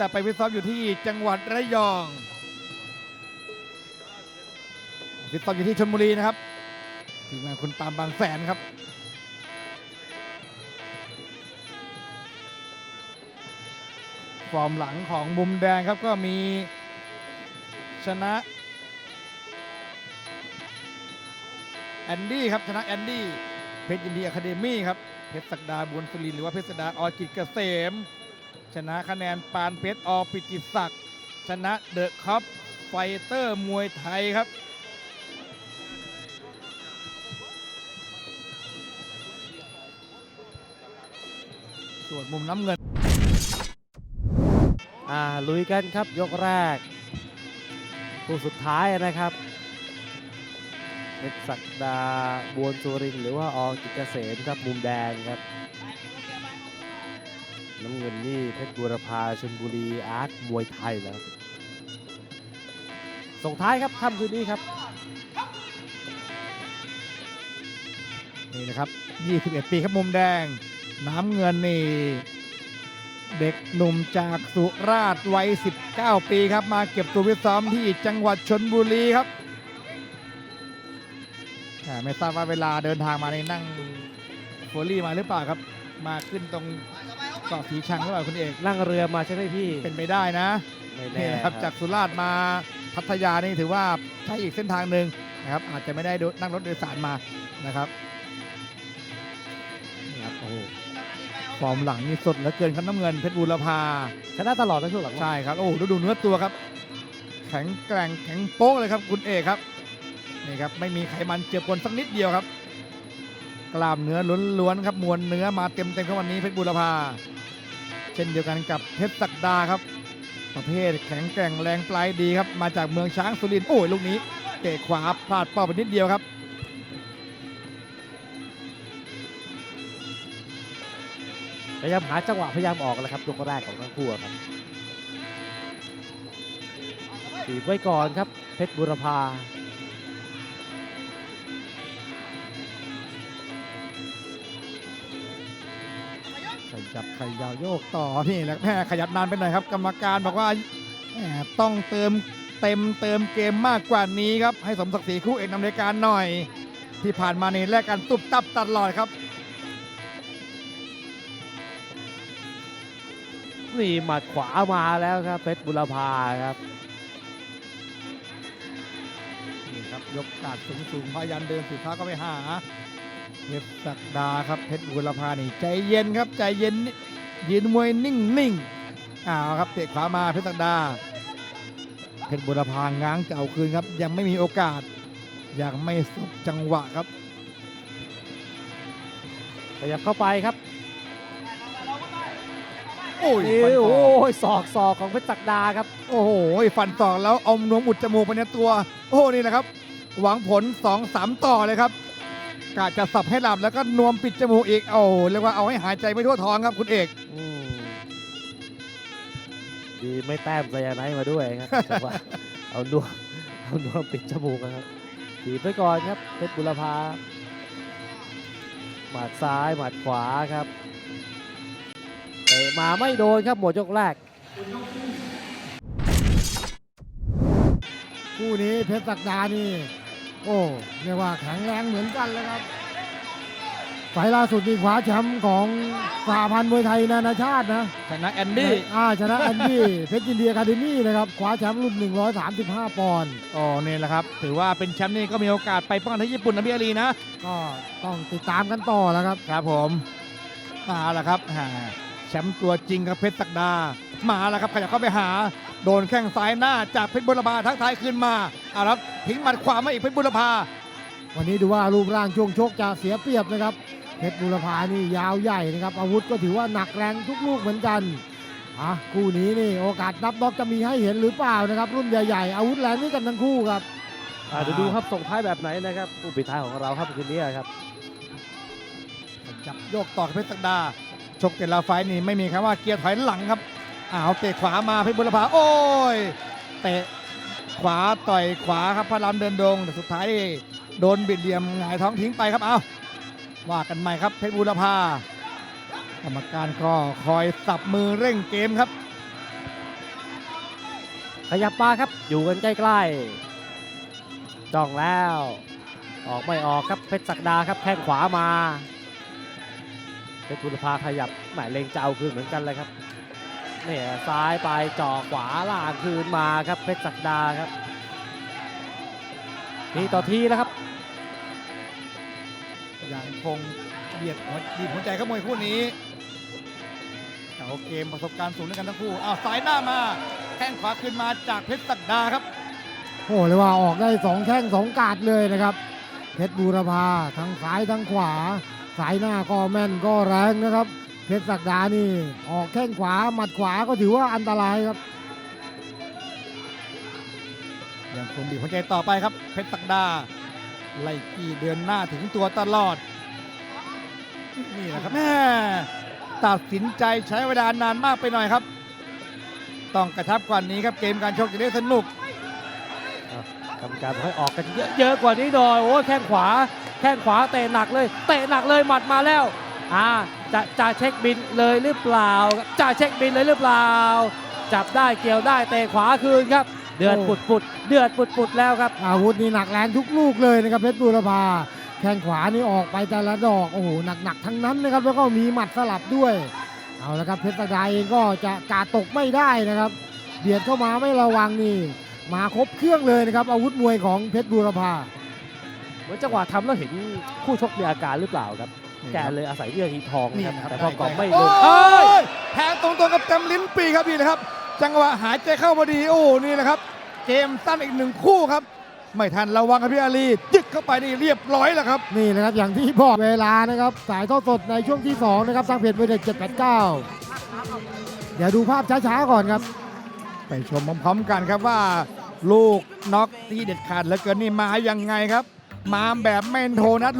แต่ไปฟิตซ้อมอยู่ที่จังหวัดระยองฟิตซ้อมอยู่ที่ชลบุรีนะครับทีมงานคุณตามบางแสนครับฟอร์มหลังของมุมแดงครับก็มีชนะแอนดี้ครับชนะแอนดี้เพชรยินดีอะคาเดมี่ครับเพชรศักดาบุญสุรินหรือว่าเพชรศักดาอกิจเกษม ชนะคะแนนปานเพชรอปิติศักดิ์ชนะเดอะคัพไฟเตอร์มวยไทยครับ ส่วนมุมน้ำเงิน อ่าลุยกันครับยกแรกคู่สุดท้ายนะครับเพชรศักดาบวนสุรินหรือว่าอกิจเกษมครับมุมแดงครับ น้ำเงินนี่เพชรบูรพาชลบุรีอาร์ตมวยไทยแล้ว ส่งท้ายครับค่ำคืนนี้ครับ นี่นะครับ 21 ปีครับมุมแดง น้ำเงินนี่ เด็กหนุ่มจากสุราษฎร์วัย 19 ปีครับ มาเก็บตัววิซ้อมที่จังหวัดชนบุรีครับไม่ทราบว่าเวลาเดินทางมาในนั่งโฟลี่มาหรือเปล่าครับ มาขึ้นตรง เกาะสีชังหรือเปล่าคุณเอก นั่งเรือมาใช่ไหมพี่เป็นไปได้นะไม่นี่แน่นะครับจากสุราษฎร์มาพัทยานี่ถือว่าใช่อีกเส้นทางหนึ่งนะครับอาจจะไม่ได้โดนั่งรถโดยสารมานะครับนี่ครับโอ้โหฟอร์มหลังนี่สดเหลือเกินครับน้ำเงินเพชรบูรพา ชนะตลอดนะช่วงหลังใช่ครับโอ้โหดูดูเนื้อตัวครับ แข็งแกร่งแข็งโป๊กเลยครับคุณเอกครับนี่ครับไม่มีไขมันเจือปนสักนิดเดียวครับ กล้ามเนื้อล้วนๆครับมวลเนื้อมาเต็มเต็มๆครับวันนี้เพชรบูรพา เช่นเดียวกันกับเพชรศักดาครับ ประเภทแข็งแกร่งแรงปลายดีครับ มาจากเมืองช้างสุรินทร์โอ้ยลูกนี้เตะขวาพลาดเป้าไปนิดเดียวครับพยายามหาจังหวะพยายามออกแล้วครับยกแรกของทั้งคู่ครับตีไว้ก่อนครับเพชรบุรพา ขยับขยาวโยกต่อนี่แหละแม่ขยับนานไปหน่อยครับ กรรมการบอกว่าแหมต้องเติมเต็มเติมเกมมากกว่านี้ครับ ให้สมศักดิ์ศรีคู่เอกนำรายการหน่อย ที่ผ่านมานี่แลกกันตุบตับตลอดครับ นี่หมัดขวามาแล้วครับเพชรบุรพาครับนี่ครับยกกาดสูงสูงๆพยายามเดินสุดท้ายก็ไปหา เพชรศักดาครับเพชรบุรพานี่ใจเย็นครับใจเย็นนิยืนมวยนิ่งนิ่งๆอ้าวครับเตะขวามาเพชรศักดา เพชรบุรพาง้างจะเอาคืนครับ ยังไม่มีโอกาส ยังไม่สุดจังหวะครับขยับเข้าไปครับ โอ้ยนี่ฟันศโอ้อกยศอกศอกของเพชรศักดาครับ โอ้โหฟันศอกแล้วเอานวมอุดจมูกไปในตัว โอ้โหนี่แหละครับ หวังผล2 3ต่อเลยครับ กะจะสับให้หลับแล้วก็นวมปิดจมูกอีกโอ้โหเรียกว่าเอาให้หายใจไม่ทั่วท้องครับคุณเอก อืมดีไม่แต้มไซยาไนท์มาด้วยครับ แต่ว่าเอานวมเอานวมปิดจมูกนะครับตีบไว้ก่อนครับเพชรบุรพาหมัดซ้ายหมัดขวาครับเตะมาไม่โดนครับหมดยกแรก คู่นี้เพชรศักดานี่ โอ้เรียกว่าแข็งแรงเหมือนกันเลยครับไฟล์ล่าสุดนี่คว้าแชมป์ของสหพันธ์มวยไทยนานาชาตินะชนะแอนดี้อ่าชนะแอนดี้เพชรยินดีอะคาเดมี่นะครับคว้าแชมป์รุ่น 135 ปอนด์อ๋อนี่แหละครับ ถือว่าเป็นแชมป์นี่ก็มีโอกาสไปป้องกันที่ญี่ปุ่นนะพี่อารีนะ ก็ต้องติดตามกันต่อแล้วครับ ครับผมมาแล้วครับอ่าแชมป์ตัวจริงครับเพชรศักดา มาแล้วครับขยับเข้าไปหา โดนแข้งซ้ายหน้าจากเพชรบุรพาทักทายคืนมาเอาละครับทิ้งหมัดขวามาอีกเพชรบุรพาวันนี้ดูว่ารูปร่างช่วงชกจะเสียเปรียบนะครับเพชรบุรพานี่ยาวใหญ่นะครับ อาวุธก็ถือว่าหนักแรงทุกลูกเหมือนกันอะคู่นี้นี่โอกาสนับน็อกจะมีให้เห็นหรือเปล่านะครับ รุ่นใหญ่ๆอาวุธแรงนี่กันทั้งคู่ครับอ่าเดี๋ยวดูครับส่งท้ายแบบไหนนะครับผู้ปิดท้ายของเราครับคืนนี้ครับจับโยกต่อกับเพชรศักดาชกแต่ละไฟต์นี่ไม่มีคำว่าเกียร์ถอยหลังครับ อ้าวเตะขวามาเพชรบุรพาโอ้ยเตะขวาต่อยขวาครับพระรามเดินดงแต่สุดท้ายโดนบิดเหลี่ยมหงายท้องทิ้งไปครับเอาว่ากันใหม่ครับเพชรบุรพากรรมการก็คอยสับมือเร่งเกมครับ ขยับมาครับอยู่กันใกล้ๆจ้องแล้ว ออกไม่ออกครับเพชรศักดาครับแข้งขวามาเพชรบุรพาขยับหมายเลงจะเอาคืนเหมือนกันเลยครับ เนี่ยซ้ายไปจ่อขวาล่างคืนมาครับเพชรศักดาครับทีต่อทีแล้วครับยังคงเบียดหัวดีดหัวใจครับมวยคู่นี้เอาเกมประสบการณ์สูงด้วยกันทั้งคู่อ้าวสายหน้ามาแข้งขวาขึ้นมาจากเพชรศักดาครับโอ้เลยว่าออกได้สองแข้งสองกาดเลยนะครับ เพชรบูรพาทั้งซ้ายทั้งขวา สายหน้าก็แม่นก็แรงนะครับ เพชรศักดานี่ออกแข้งขวาหมัดขวาก็ถือว่าอันตรายครับยังคงบีบหัวใจต่อไปครับ เพชรศักดาไล่กี้เดินหน้าถึงตัวตลอด นี่แหละครับแม่ตัดสินใจใช้เวลานานมากไปหน่อยครับ ต้องกระชับกว่านี้ครับเกมการชกจะได้สนุกกรรมการบอกให้ออกกันเยอะเยอะกว่านี้หน่อยโอ้ยแข้งขวา แข้งขวาเตะหนักเลย เตะหนักเลยหมัดมาแล้ว อ่า จะจะเช็คบินเลยหรือเปล่า จะเช็คบินเลยหรือเปล่า จับได้เกี่ยวได้เตะขวาคืนครับ เดือดโอ้ปุดปุดเดือดปุดปุดแล้วครับ อาวุธนี่หนักแรงทุกลูกเลยนะครับเพชรบูรพาแข้งขวานี่ออกไปแต่ละดอกโอ้โหหนักๆทั้งนั้นนะครับแล้วก็มีหมัดสลับด้วยเอาละครับเพชรศักดาเองก็จะกาดตกไม่ได้นะครับเบียดเข้ามาไม่ระวังนี่มาครบเครื่องเลยนะครับอาวุธมวยของเพชรบูรพาเหมือนจังหวะทำแล้วเห็นคู่ชกมีอาการหรือเปล่าครับ แกเลยอาศัยเยื่อหีทองนี่นะครับครับแต่พอกล่อมไม่โอ้ลงเอ้ยยแทงตรงๆกับเต็มลิ้นปีครับนี่นะครับ จังหวะหายใจเข้าพอดีโอ้นี่แหละครับ เกมสั้นอีกหนึ่งคู่ครับ ไม่ทันระวังครับพี่อาลียึกเข้าไปนี่เรียบร้อยแล้วครับนี่นะครับอย่างที่บอกเวลานะครับสายทอดสดในช่วงที่สองนะครับทางเพจเวเด็ก789 เดี๋ยวดูภาพช้าๆก่อนครับ ไปชมพร้อมๆกันครับว่า ลูกน็อกที่เด็ดขาดเหลือเกินนี่มายังไงครับ มาแบบไม่โทนัด